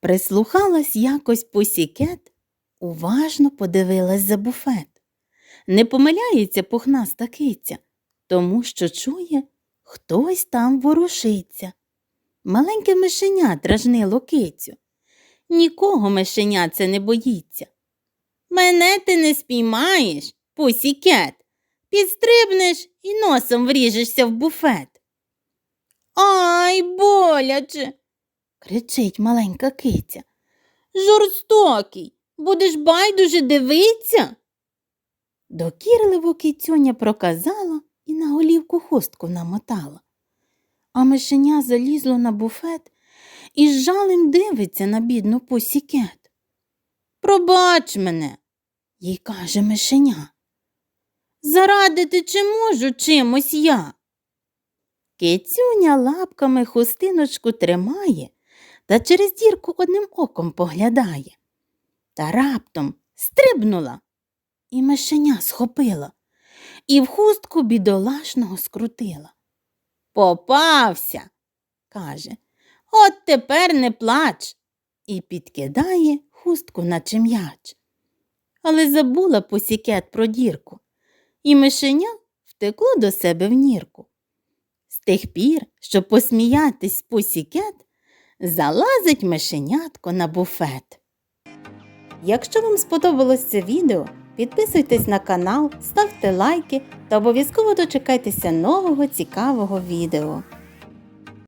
Прислухалась якось пусікет, уважно подивилась за буфет. Не помиляється пухнаста киця, тому що чує, хтось там ворушиться. Маленьке мишеня дражнило кицю. Нікого мишеня це не боїться. Мене ти не спіймаєш, пусікет, підстрибнеш і носом вріжешся в буфет. Ай, боляче. Кричить маленька киця. Жорстокий, будеш байдуже дивиться. Докірливо кицюня проказала і на голівку хустку намотала. А мишеня залізло на буфет і з жалем дивиться на бідну пусікет. Пробач мене, їй каже мишеня. Зарадити чи можу чимось я? Кицюня лапками хустиночку тримає та через дірку одним оком поглядає. Та раптом стрибнула і мишеня схопила, і в хустку бідолашного скрутила. Попався, каже, от тепер не плач, і підкидає хустку наче м'яч. Але забула посікет про дірку, і мишеня втекло до себе в нірку. З тих пір, щоб посміятись з пусікет, залазить мишенятко на буфет. Якщо вам сподобалось це відео, підписуйтесь на канал, ставте лайки та обов'язково дочекайтеся нового цікавого відео.